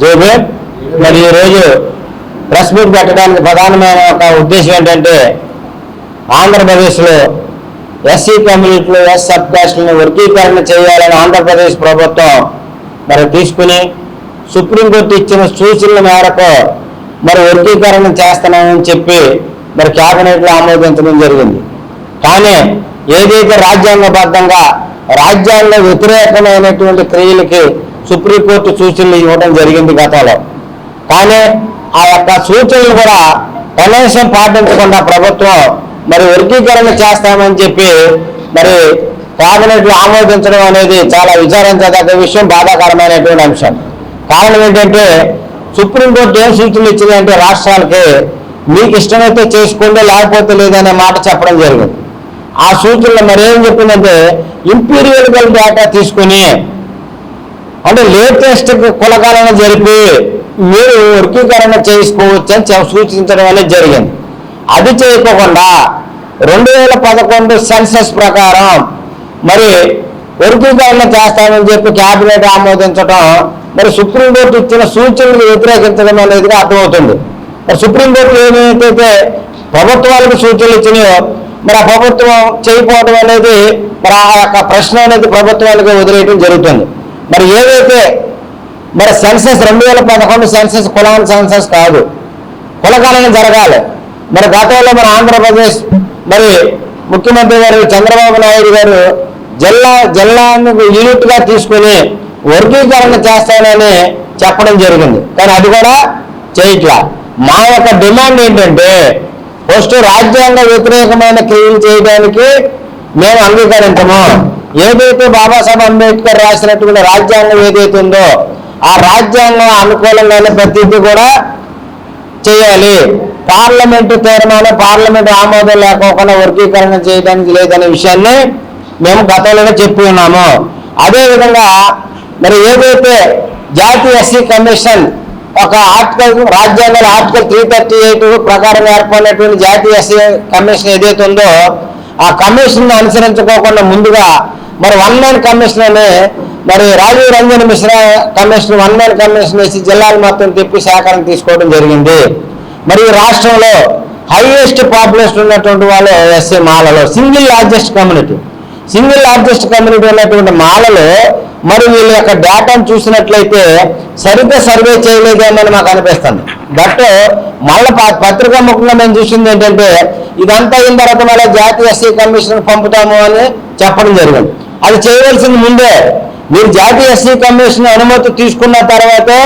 అందరికీ మరి ఈరోజు ప్రెస్ మీట్ పెట్టడానికి ప్రధానమైన ఒక ఉద్దేశం ఏంటంటే ఆంధ్రప్రదేశ్లో ఎస్సీ కమ్యూనిటీలు ఎస్ సబ్ కాస్ట్లను వర్గీకరణ చేయాలని ఆంధ్రప్రదేశ్ ప్రభుత్వం మరి తీసుకుని సుప్రీంకోర్టు ఇచ్చిన సూచనల మేరకు మరి వర్గీకరణ చేస్తున్నామని చెప్పి మరి క్యాబినెట్లో ఆమోదించడం జరిగింది. కానీ ఏదైతే రాజ్యాంగబద్ధంగా రాజ్యాంగ వ్యతిరేకమైనటువంటి క్రియలకి సుప్రీంకోర్టు సూచనలు ఇవ్వడం జరిగింది గతంలో. కానీ ఆ యొక్క సూచనలు కూడా కనీసం పాటించకుండా ప్రభుత్వం మరి వర్గీకరణ చేస్తామని చెప్పి మరి క్యాబినెట్లో ఆమోదించడం అనేది చాలా విచారించదగ్గ విషయం బాధాకరమైనటువంటి అంశం. కారణం ఏంటంటే సుప్రీంకోర్టు ఏం సూచనలు ఇచ్చిందంటే రాష్ట్రాలకి మీకు ఇష్టమైతే చేసుకోండి లేకపోతే లేదనే మాట చెప్పడం జరిగింది. ఆ సూచనలు మరి ఏం చెప్పిందంటే ఇంపీరియల్ డేటా తీసుకుని అంటే లేటెస్ట్ కులగణన జరిపి మీరు వర్గీకరణ చేసుకోవచ్చు అని సూచించడం అనేది జరిగింది. అది చేయకోకుండా రెండు వేల పదకొండు సెన్సస్ ప్రకారం మరి వర్గీకరణ చేస్తామని చెప్పి క్యాబినెట్ ఆమోదించడం మరి సుప్రీంకోర్టు ఇచ్చిన సూచనలు వ్యతిరేకించడం అనేది అర్థమవుతుంది. మరి సుప్రీంకోర్టు ఏమైతే ప్రభుత్వాలకు సూచనలు ఇచ్చినాయో మరి ఆ ప్రభుత్వం చేయకపోవడం అనేది మరి ఆ యొక్క ప్రశ్న అనేది ప్రభుత్వాలకు వదిలేయడం జరుగుతుంది. మరి ఏదైతే మరి సెన్సస్ రెండు వేల పదకొండు సెన్సస్ కులాల సెన్సస్ కాదు కులకాలన జరగాలి. మరి గతంలో మన ఆంధ్రప్రదేశ్ మరి ముఖ్యమంత్రి గారు చంద్రబాబు నాయుడు గారు జిల్లా జిల్లాను యూనిట్గా తీసుకుని వర్గీకరణ చేస్తానని చెప్పడం జరిగింది. కానీ అది కూడా చేయట్లా. మా యొక్క డిమాండ్ ఏంటంటే ఫస్ట్ రాజ్యాంగ వ్యతిరేకమైన క్రియలు చేయడానికి మేము అంగీకరించము. ఏదైతే బాబాసాహెబ్ అంబేద్కర్ రాసినటువంటి రాజ్యాంగం ఏదైతే ఉందో ఆ రాజ్యాంగం అనుకూలంగానే ప్రతిదీ కూడా చేయాలి. పార్లమెంటు తీర్మానం పార్లమెంటు ఆమోదం లేకోకుండా వర్గీకరణ చేయడానికి లేదనే విషయాన్ని మేము గతంలోనే చెప్పి ఉన్నాము. అదేవిధంగా మరి ఏదైతే జాతీయ ఎస్సీ కమిషన్ ఒక ఆర్టికల్ రాజ్యాంగంలో ఆర్టికల్ త్రీ థర్టీ ఎయిట్ ప్రకారం ఏర్పడినటువంటి జాతీయ ఎస్సీ కమిషన్ ఏదైతే ఉందో ఆ కమిషన్ అనుసరించుకోకుండా ముందుగా మరి వన్ మ్యాన్ కమిషన్ అనే మరి Rajiv Ranjan Mishra commission one man commission వేసి జిల్లాలు మొత్తం తిప్పి సేకరణ తీసుకోవడం జరిగింది. మరి రాష్ట్రంలో హైయెస్ట్ పాపులేషన్ ఉన్నటువంటి వాళ్ళు ఎస్సీ మాలలో single largest community single largest community ఉన్నటువంటి మాలలో మరి వీళ్ళ యొక్క డేటాను చూసినట్లయితే సరిగ్గా సర్వే చేయలేదేమని మాకు అనిపిస్తుంది. బట్ మళ్ళీ పత్రికా ముఖంగా మేము చూసింది ఏంటంటే ఇదంతా అయిన తర్వాత మళ్ళీ జాతీయ ఎస్సీ కమిషన్ పంపుతాము అని చెప్పడం జరిగింది. అది చేయవలసింది ముందే మీరు జాతీయ ఎస్సీ కమిషన్ అనుమతి తీసుకున్న తర్వాతే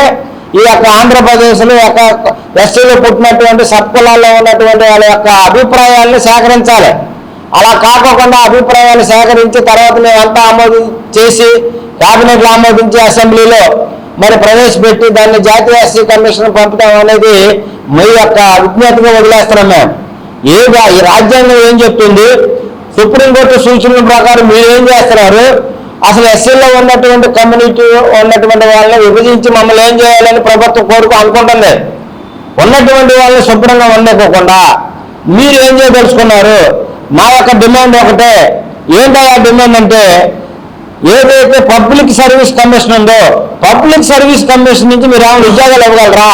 ఈ యొక్క ఆంధ్రప్రదేశ్లో యొక్క ఎస్సీలో పుట్టినటువంటి సత్కులాల్లో ఉన్నటువంటి వాళ్ళ యొక్క అభిప్రాయాలను సేకరించాలి. అలా కాకోకుండా అభిప్రాయాలు సేకరించి తర్వాత మేమంతా ఆమోదం చేసి క్యాబినెట్లో ఆమోదించి అసెంబ్లీలో మరి ప్రవేశపెట్టి దాన్ని జాతీయ ఎస్సీ కమిషన్ పంపడం అనేది మీ యొక్క విజ్ఞతగా వదిలేస్తున్నాం మేము. ఏ ఈ రాజ్యాంగం ఏం చెప్తుంది? సుప్రీంకోర్టు సూచనల ప్రకారం మీరు ఏం చేస్తున్నారు? అసలు ఎస్సీలో ఉన్నటువంటి కమ్యూనిటీ ఉన్నటువంటి వాళ్ళని విభజించి మమ్మల్ని ఏం చేయాలని ప్రభుత్వం కోరుకు అనుకుంటుంది ఉన్నటువంటి వాళ్ళని శుభ్రంగా ఉండకోకుండా మీరు ఏం చేయదలుచుకున్నారు? మా యొక్క డిమాండ్ ఒకటే. ఏంటయ్యా డిమాండ్ అంటే ఏదైతే పబ్లిక్ సర్వీస్ కమిషన్ ఉందో పబ్లిక్ సర్వీస్ కమిషన్ నుంచి మీరు ఏమైనా ఉద్యోగాలు ఇవ్వగలరా?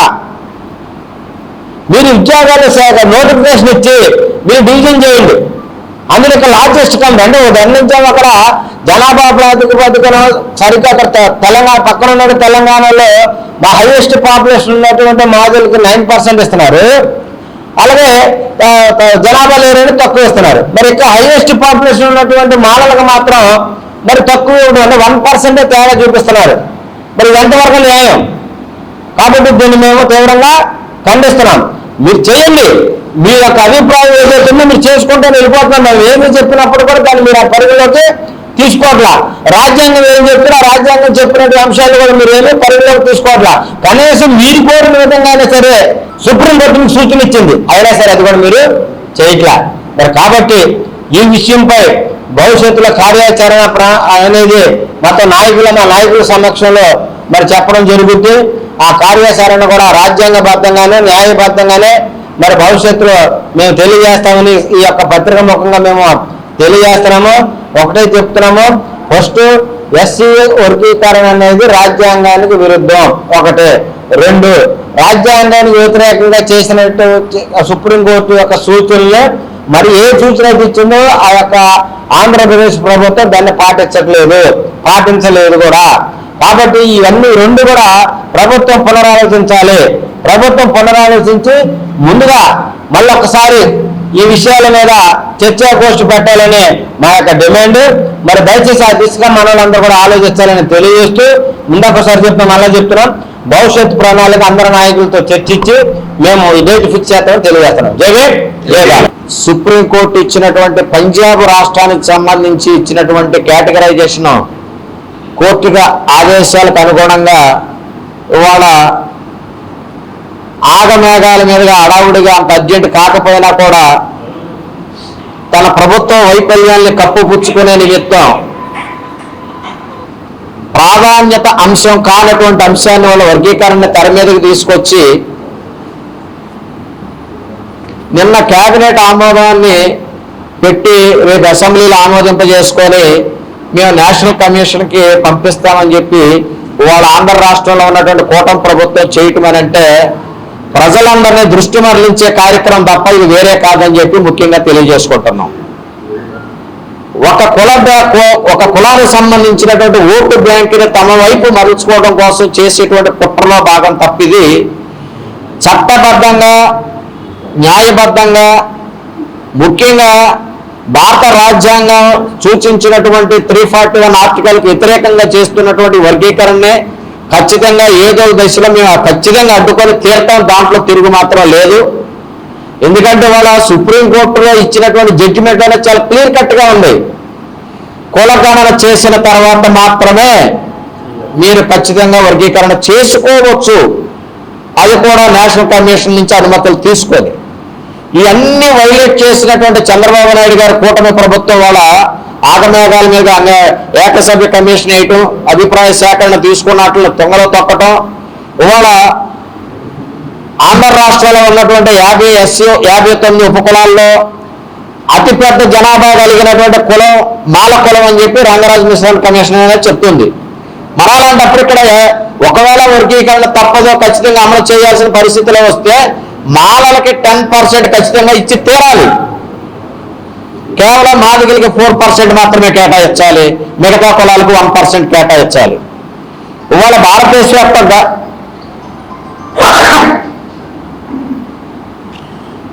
మీరు ఉద్యోగాల శాఖ నోటిఫికేషన్ ఇచ్చి మీరు డివిజన్ చేయండి. అందులో ఇక్కడ లార్జెస్ట్ కంపెనీ అంటే దండించాము అక్కడ జనాభా ప్రాతిపదికన సరిగ్గా అక్కడ తె- తెలంగాణ పక్కన ఉన్న తెలంగాణలో మా హైయెస్ట్ పాపులేషన్ ఉన్నటువంటి మాదులకి నైన్ పర్సెంట్ ఇస్తున్నారు. అలాగే జనాభా లేరని తక్కువ ఇస్తున్నారు. మరి ఇక్కడ హైయెస్ట్ పాపులేషన్ ఉన్నటువంటి మాలలకు మాత్రం మరి తక్కువ అంటే వన్ పర్సెంటే తేడా చూపిస్తున్నారు. మరి ఎంతవరకు న్యాయం? కాబట్టి దీన్ని మేము తీవ్రంగా ఖండిస్తున్నాం. మీరు చేయండి. మీ యొక్క అభిప్రాయం ఏదైతుందో మీరు చేసుకుంటే వెళ్ళిపోతున్నాం. మేము ఏమి చెప్పినప్పుడు కూడా దాన్ని మీరు ఆ పరిగణలోకి తీసుకోవట్లా. రాజ్యాంగం ఏం చెప్పినా రాజ్యాంగం చెప్పినటువంటి అంశాలు కూడా మీరు ఏమీ పరిగణలోకి తీసుకోవట్లా. కనీసం మీరు కోరిన విధంగానే సరే సుప్రీంకోర్టు మీకు సూచన ఇచ్చింది. అయినా సరే అది కూడా మీరు చేయట్లా. మరి కాబట్టి ఈ విషయంపై భవిష్యత్తులో కార్యాచరణ ప్రా- అనేది మొత్తం నాయకుల మా నాయకుల సమక్షంలో మరి చెప్పడం జరుగుతుంది ఆ కార్యాచరణ కూడా రాజ్యాంగబద్ధంగానే న్యాయబద్ధంగానే మరి భవిష్యత్తులో మేము తెలియజేస్తామని ఈ యొక్క పత్రిక ముఖంగా మేము తెలియజేస్తున్నాము. ఒకటే చెప్తున్నాము. ఫస్ట్ ఎస్సీ వర్గీకరణ అనేది రాజ్యాంగానికి విరుద్ధం. ఒకటే. రెండు రాజ్యాంగానికి వ్యతిరేకంగా చేసినట్టు సుప్రీంకోర్టు యొక్క సూచనలు మరి ఏ సూచన ఇచ్చిందో ఆ యొక్క ఆంధ్రప్రదేశ్ ప్రభుత్వం దాన్ని పాటించట్లేదు పాటించలేదు కూడా. కాబట్టి ఇవన్నీ రెండు కూడా ప్రభుత్వం పునరాలోచించాలి. ప్రభుత్వం పునరాలోచించి ముందుగా మళ్ళొకసారి ఈ విషయాల మీద చర్చా గోష్ఠి పెట్టాలని మా యొక్క డిమాండ్. మరి దయచేసి ఆ దిశగా మనల్ని కూడా ఆలోచించాలని తెలియజేస్తూ ముందొకసారి చెప్తాం మళ్ళీ చెప్తున్నాం. భవిష్యత్ ప్రణాళిక అందరి నాయకులతో చర్చించి మేము ఈ డేట్ ఫిక్స్ చేస్తామని తెలియజేస్తున్నాం. జై జై సుప్రీంకోర్టు ఇచ్చినటువంటి పంజాబ్ రాష్ట్రానికి సంబంధించి ఇచ్చినటువంటి కేటగరైజేషన్ కోర్టుగా ఆదేశాలకు అనుగుణంగా ఇవాళ ఆగమేఘాల మీదుగా అడావుడిగా అంత అర్జెంట్ కాకపోయినా కూడా తన ప్రభుత్వ వైఫల్యాన్ని కప్పుపుచ్చుకునే నిమిత్తం ప్రాధాన్యత అంశం కానటువంటి అంశాన్ని వాళ్ళ వర్గీకరణ తెర మీదకి తీసుకొచ్చి నిన్న కేబినెట్ ఆమోదాన్ని పెట్టి రేపు అసెంబ్లీలో ఆమోదింపజేసుకొని మేము నేషనల్ కమిషన్కి పంపిస్తామని చెప్పి వాళ్ళ ఆంధ్ర రాష్ట్రంలో ఉన్నటువంటి కూటమి ప్రభుత్వం చేయటం అని అంటే ప్రజలందరినీ దృష్టి మరలించే కార్యక్రమం తప్ప ఇది వేరే కాదని చెప్పి ముఖ్యంగా తెలియజేసుకుంటున్నాం. ఒక కుల ఒక కులానికి సంబంధించినటువంటి ఓటు బ్యాంకుని తమ వైపు మరుచుకోవడం కోసం చేసేటువంటి కుట్రలో భాగం తప్పిది. చట్టబద్ధంగా న్యాయబద్ధంగా ముఖ్యంగా భారత రాజ్యాంగం సూచించినటువంటి త్రీ ఫార్టీ వన్ ఆర్టికల్కి వ్యతిరేకంగా చేస్తున్నటువంటి వర్గీకరణనే ఖచ్చితంగా ఏదో దశలో మేము ఖచ్చితంగా అడ్డుకొని తీర్థం దాంట్లో తిరుగు మాత్రం లేదు. ఎందుకంటే వాళ్ళ సుప్రీంకోర్టులో ఇచ్చినటువంటి జడ్జిమెంట్ అనేది చాలా క్లియర్ కట్గా ఉంది. కులగణన చేసిన తర్వాత మాత్రమే మీరు ఖచ్చితంగా వర్గీకరణ చేసుకోవచ్చు. అది కూడా నేషనల్ కమిషన్ నుంచి అనుమతులు తీసుకొని ఇవన్నీ వైలేట్ చేసినటువంటి చంద్రబాబు నాయుడు గారి కూటమి ప్రభుత్వం వాళ్ళ ఆగమేఘాల మీద ఏకసభ్య కమిషన్ వేయటం అభిప్రాయ సేకరణ తీసుకున్నట్లు తొంగలో తొక్కటం. ఇవాళ ఆంధ్ర రాష్ట్రంలో ఉన్నటువంటి యాభై ఎస్సీ యాభై తొమ్మిది ఉపకులాల్లో అతిపెద్ద జనాభా కలిగినటువంటి కులం మాల కులం అని చెప్పి రంగరాజు మిశ్రమ కమిషన్ అనేది చెప్తుంది. మరలాంటప్పుడు ఇక్కడ ఒకవేళ వర్గీకరణ తప్పదో ఖచ్చితంగా అమలు చేయాల్సిన పరిస్థితిలో వస్తే మాలలకి టెన్ పర్సెంట్ ఖచ్చితంగా ఇచ్చి తీరాలి. కేవలం మాదిగలకి ఫోర్ పర్సెంట్ మాత్రమే కేటాయించాలి. మిగతా కులాలకు వన్ పర్సెంట్ కేటాయించాలి. ఇవాళ భారతదేశ వ్యాప్తంగా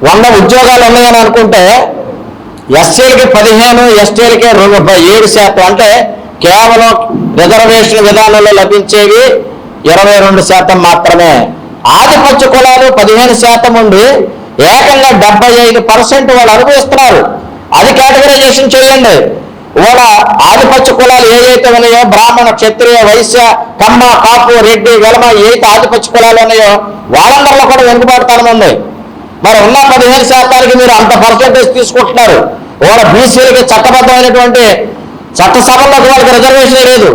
వంద ఉద్యోగాలు ఉన్నాయని అనుకుంటే ఎస్సీలకి పదిహేను ఎస్టీలకి రెండు ఏడు శాతం. అంటే కేవలం రిజర్వేషన్ విధానంలో లభించేవి ఇరవై రెండు శాతం మాత్రమే. ఆధిపత్య కులాలు పదిహేను శాతం ఉండి ఏకంగా డెబ్బై ఐదు పర్సెంట్ వాళ్ళు అనుభవిస్తున్నారు. అది కేటగరైజేషన్ చేయండి. ఇవాళ ఆధిపత్య కులాలు ఏవైతే ఉన్నాయో బ్రాహ్మణ క్షత్రియ వైశ్య కమ్మ కాపు రెడ్డి వెలమ ఏదైతే ఆధిపత్య కులాలు ఉన్నాయో వాళ్ళందరిలో కూడా వెనుకబడతానం ఉంది. మరి ఉన్న పదిహేను శాతానికి మీరు అంత పర్సెంటేజ్ తీసుకుంటున్నారు. ఇవాళ బీసీలకి చట్టబద్ధమైనటువంటి చట్టసభల్లోకి వాళ్ళకి రిజర్వేషన్ లేదు.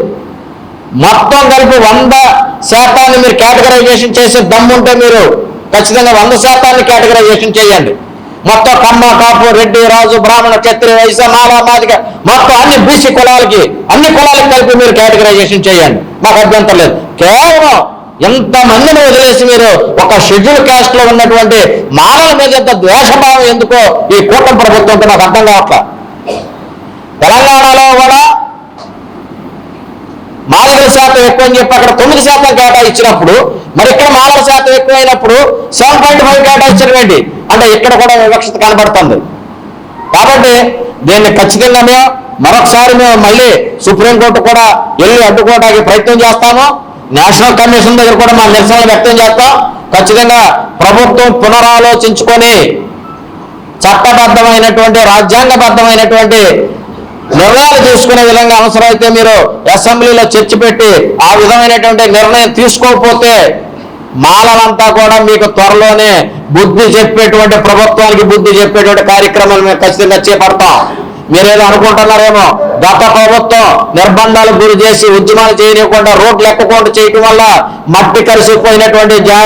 మొత్తం కలిపి వంద శాతాన్ని మీరు కేటగరైజేషన్ చేసే దమ్ముంటే మీరు ఖచ్చితంగా వంద శాతాన్ని కేటగరైజేషన్ చేయండి. మొత్తం కమ్మ కాపు రెడ్డి రాజు బ్రాహ్మణ క్షత్రియ వైశ్య మాల మాదిక మొత్తం అన్ని బీసీ కులాలకి అన్ని కులాలకి కలిపి మీరు కేటగరైజేషన్ చేయండి. మాకు అభ్యంతరం లేదు. కేవలం ఎంతమందిని వదిలేసి మీరు ఒక షెడ్యూల్ క్యాస్ట్లో ఉన్నటువంటి మానవుల మీద ఎంత ద్వేషభావం ఎందుకో ఈ కూటమి ప్రభుత్వంతో నాకు అర్థం కావట్లా. తెలంగాణలో కూడా మాలల శాతం ఎక్కువ అని చెప్పి అక్కడ తొమ్మిది శాతం కేటా ఇచ్చినప్పుడు మరి ఇక్కడ మాలల శాతం ఎక్కువైనప్పుడు సెవెన్ పాయింట్ ఫైవ్ కేటా ఇచ్చడం అంటే ఇక్కడ కూడా వివక్షత కనబడుతుంది. కాబట్టి దీన్ని ఖచ్చితంగా మేము మరొకసారి మేము మళ్ళీ సుప్రీంకోర్టు కూడా వెళ్ళి అడ్డుకోవడానికి ప్రయత్నం చేస్తాము. నేషనల్ కమిషన్ దగ్గర కూడా మా నిరసనలు వ్యక్తం చేస్తాం. ఖచ్చితంగా ప్రభుత్వం పునరాలోచించుకొని చట్టబద్ధమైనటువంటి రాజ్యాంగబద్ధమైనటువంటి నిర్ణయాలు తీసుకునే విధంగా అవసరమైతే మీరు అసెంబ్లీలో చర్చ పెట్టి ఆ విధమైనటువంటి నిర్ణయం తీసుకోకపోతే మాలలంతా కూడా మీకు త్వరలోనే బుద్ధి చెప్పేటువంటి ప్రభుత్వానికి బుద్ధి చెప్పేటువంటి కార్యక్రమాలు మేము ఖచ్చితంగా చేపడతాం. మీరేదో అనుకుంటున్నారేమో గత ప్రభుత్వం నిర్బంధాలకు గురి చేసి ఉద్యమాలు చేయనివ్వకుండా రోడ్లు ఎక్కకుండా చేయటం వల్ల మట్టి కలిసిపోయినటువంటి జా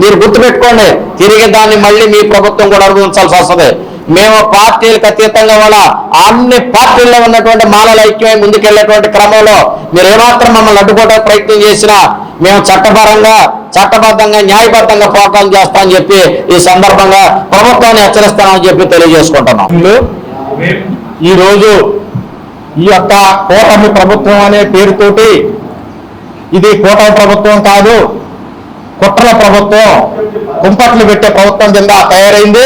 మీరు గుర్తుపెట్టుకోండి తిరిగి దాన్ని మళ్ళీ మీ ప్రభుత్వం కూడా అనుభవించాల్సి వస్తుంది. మేము పార్టీలకు అతీతంగా వాళ్ళ అన్ని పార్టీల్లో ఉన్నటువంటి మాలల ఐక్యమై ముందుకెళ్ళేటువంటి క్రమంలో మీరు ఏమాత్రం మమ్మల్ని అడ్డుకోవడానికి ప్రయత్నం చేసినా మేము చట్టపరంగా చట్టబద్ధంగా న్యాయబద్ధంగా పోరాటం చేస్తామని చెప్పి ఈ సందర్భంగా ప్రభుత్వాన్ని హెచ్చరిస్తామని చెప్పి తెలియజేసుకుంటున్నాం. ఈ రోజు ఈ యొక్క కూటమి ప్రభుత్వం అనే పేరుతోటి ఇది కూటమి ప్రభుత్వం కాదు కుట్రల ప్రభుత్వం కుంపట్లు పెట్టే ప్రభుత్వం కింద తయారైంది.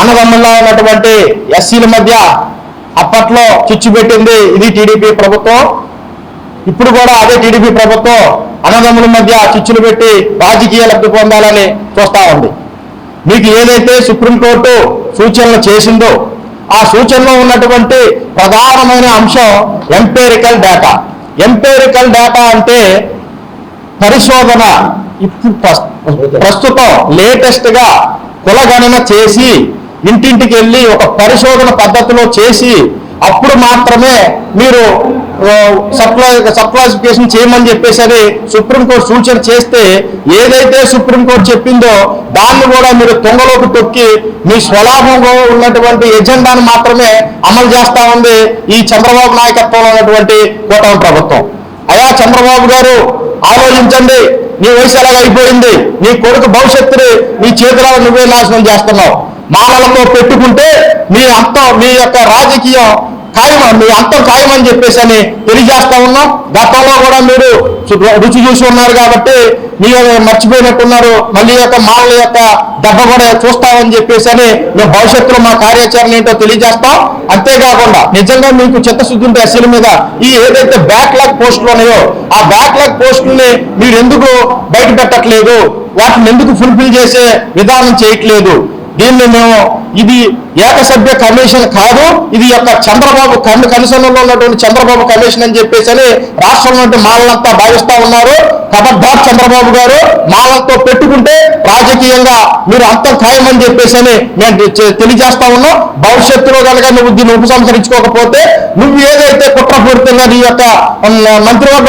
అన్నదమ్ముల్లో ఉన్నటువంటి ఎస్సీల మధ్య అప్పట్లో చిచ్చు పెట్టింది ఇది టీడీపీ ప్రభుత్వం. ఇప్పుడు కూడా అదే టీడీపీ ప్రభుత్వం అన్నదమ్ముల మధ్య చిచ్చులు పెట్టి రాజకీయ లబ్ధి పొందాలని చూస్తా ఉంది. మీకు ఏదైతే సుప్రీంకోర్టు సూచనలు చేసిందో ఆ సూచనలో ఉన్నటువంటి ప్రధానమైన అంశం ఎంపేరికల్ డేటా. ఎంపేరికల్ డేటా అంటే పరిశోధన ఇప్పుడు ప్రస్తుతం లేటెస్ట్గా కులగణన చేసి ఇంటింటికి వెళ్ళి ఒక పరిశోధన పద్ధతిలో చేసి అప్పుడు మాత్రమే మీరు సప్లై సప్లాసిఫికేషన్ చేయమని చెప్పేసి అది సుప్రీంకోర్టు సూచన చేస్తే ఏదైతే సుప్రీంకోర్టు చెప్పిందో దాన్ని కూడా మీరు తొంగలోకి తొక్కి మీ స్వలాభంలో ఉన్నటువంటి ఎజెండాను మాత్రమే అమలు చేస్తా ఉంది ఈ చంద్రబాబు నాయకత్వంలో ఉన్నటువంటి కూటమి ప్రభుత్వం. అయా చంద్రబాబు గారు ఆలోచించండి. నీ వయసు ఎలాగ అయిపోయింది నీ కొడుకు భవిష్యత్తుని నీ చేతులలో నువ్వే నాశనం చేస్తున్నావు. మాలలతో పెట్టుకుంటే మీ అంతం మీ యొక్క రాజకీయం ఖాయం మీ అంతం ఖాయమని చెప్పేసి అని తెలియజేస్తా ఉన్నాం. గతంలో కూడా మీరు రుచి చూసి ఉన్నారు కాబట్టి మీరు మర్చిపోయినట్టున్నారు. మళ్ళీ యొక్క మాలల యొక్క దెబ్బ కూడా చూస్తామని చెప్పేసి అని మేము భవిష్యత్తులో మా కార్యాచరణ ఏంటో తెలియజేస్తాం. అంతేకాకుండా నిజంగా మీకు చిత్తశుద్ధి ఉంటే ఎస్సీల మీద ఈ ఏదైతే బ్యాక్లాగ్ పోస్టులు ఉన్నాయో ఆ బ్యాక్లాగ్ పోస్టుల్ని మీరు ఎందుకు బయట పెట్టట్లేదు వాటిని ఎందుకు ఫుల్ఫిల్ చేసే విధానం చేయట్లేదు? దీన్ని మేము ఇది ఏకసభ్య కమిషన్ కాదు ఇది యొక్క చంద్రబాబు కమి కమిషన్లో ఉన్నటువంటి చంద్రబాబు కమిషన్ అని చెప్పేసి అని రాష్ట్రంలో మాలనంతా భావిస్తా ఉన్నారు. కబడ్డార్ చంద్రబాబు గారు మాలతో పెట్టుకుంటే రాజకీయంగా మీరు అంతం ఖాయమని చెప్పేసి అని మేము తె- తెలియజేస్తా ఉన్నాం. భవిష్యత్తులో కనుక నువ్వు దీన్ని ఉపసంహరించుకోకపోతే నువ్వు ఏదైతే కుట్రపూరితంగా నీ యొక్క మంత్రివర్గ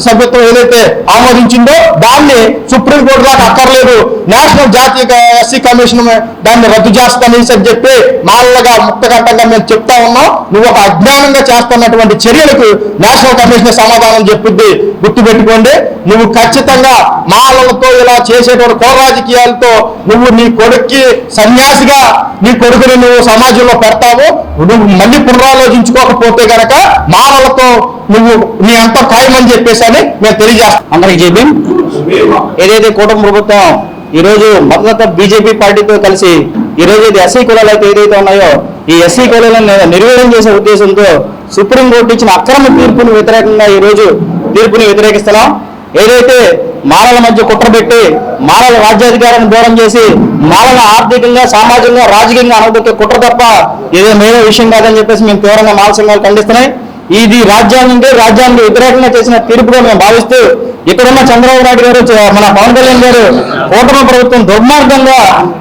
సభ్యత్వం ఏదైతే ఆమోదించిందో దాన్ని సుప్రీంకోర్టు దాకా అక్కర్లేదు. నేషనల్ జాతీయ ఎస్సీ కమిషన్ దాన్ని రద్దు చేస్తానని అని చెప్పి మాలలుగా ముక్తకంఠంగా మేము చెప్తా ఉన్నాం. నువ్వు ఒక అజ్ఞానంగా చేస్తున్నటువంటి చర్యలకు నేషనల్ కమిషన్ సమాధానం చెప్పుద్ది. గుర్తుపెట్టుకోండి. నువ్వు ఖచ్చితంగా మాలలతో ఇలా చేసేటువంటి కో రాజకీయాలతో నువ్వు నీ కొడుక్కి సన్యాసిగా నీ కొడుకుని నువ్వు సమాజంలో పెడతావు. నువ్వు మళ్ళీ పునరాలోచించుకోకపోతే గనక మాలలతో నువ్వు నీ అంత ఖాయమని చెప్పేసి అని మేము తెలియజేస్తాం. అందరికి చెప్పి ఏదైతే కూటమి ప్రభుత్వం ఈ రోజు బీజేపీ పార్టీతో కలిసి ఈ రోజు ఇది ఎస్సీ కులాలు అయితే ఏదైతే ఉన్నాయో ఈ ఎస్సీ కులాలను నిర్వీర్యం చేసే ఉద్దేశంతో సుప్రీంకోర్టు ఇచ్చిన అక్రమ తీర్పును వ్యతిరేకంగా ఈ రోజు తీర్పుని వ్యతిరేకిస్తున్నాం. ఏదైతే మాలల మధ్య కుట్రబెట్టి మాలల రాజ్యాధికారాన్ని దూరం చేసి మాలల ఆర్థికంగా సామాజికంగా రాజకీయంగా అనబెట్టే కుట్ర తప్ప ఏదో మేరే విషయం కాదని చెప్పేసి మేము తీవ్రంగా మాల సంఘాలు ఖండిస్తున్నాయి. ఇది రాజ్యాంగం రాజ్యాంగ వ్యతిరేకంగా చేసిన తీర్పుగా మేము భావిస్తూ ఇక్కడున్న చంద్రబాబు నాయుడు గారు మన పవన్ కళ్యాణ్ గారు కూటమి ప్రభుత్వం దుర్మార్గంగా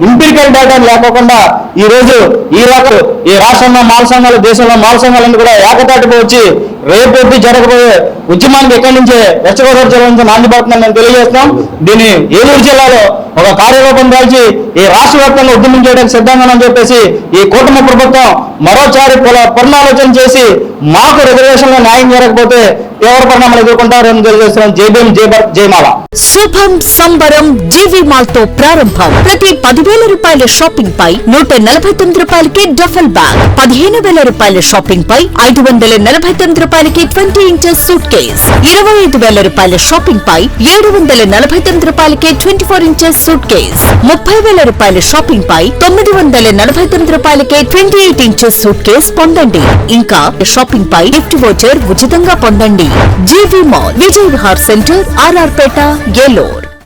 ఇంపిరికల్ డేటా లేకోకుండా ఈ రోజు ఈ రాత్రు ఈ రాష్ట్రంలో మాల సంఘాలు దేశంలో మాల సంఘాలను కూడా ఏకతాటిపై వచ్చి రేపొద్దు జరగబోయే ఉద్యమానికి ఎక్కడి నుంచే వెస్ట్ గోదావరి జిల్లా నుంచి నాందిపడుతుందని మేము తెలియజేస్తున్నాం. దీన్ని ఏలూరు జిల్లాలో ఒక కార్యరూపం దాల్చి ఈ రాష్ట్ర వ్యాప్తంగా ఉద్యమం చేయడానికి సిద్ధంగా అని చెప్పేసి ఈ కూటమి ప్రభుత్వం మరోసారి పునరాలోచన చేసి మాకు రిజర్వేషన్లో న్యాయం జరగకపోతే తీవ్ర పరిణామాలు ఎదుర్కొంటారని తెలియజేస్తున్నాం జై భీమ్ శుభం సంబరం జీవి మాల్తో ప్రారంభం. ప్రతి పదివేల రూపాయల షాపింగ్ పై నూట నలభై తొమ్మిది రూపాయలకి డఫల్ బ్యాగ్. పదిహేను వేల రూపాయల షాపింగ్ పై ఐదు వందల నలభై తొమ్మిది రూపాయలకి ట్వంటీ ఇంచెస్ సూట్ కేస్ ఇరవై ఐదు వేల రూపాయల షాపింగ్ పై ఏడు వందల నలభై తొమ్మిది రూపాయలకి twenty four inches suitcase ముప్పై వేల రూపాయల షాపింగ్ పై తొమ్మిది వందల నలభై తొమ్మిది రూపాయలకి twenty eight inches suitcase పొందండి. ఇంకా షాపింగ్ పై గిఫ్ట్ వోచర్ ఉచితంగా పొందండి. GV mall Vijay Vihar centre RR Peta పేట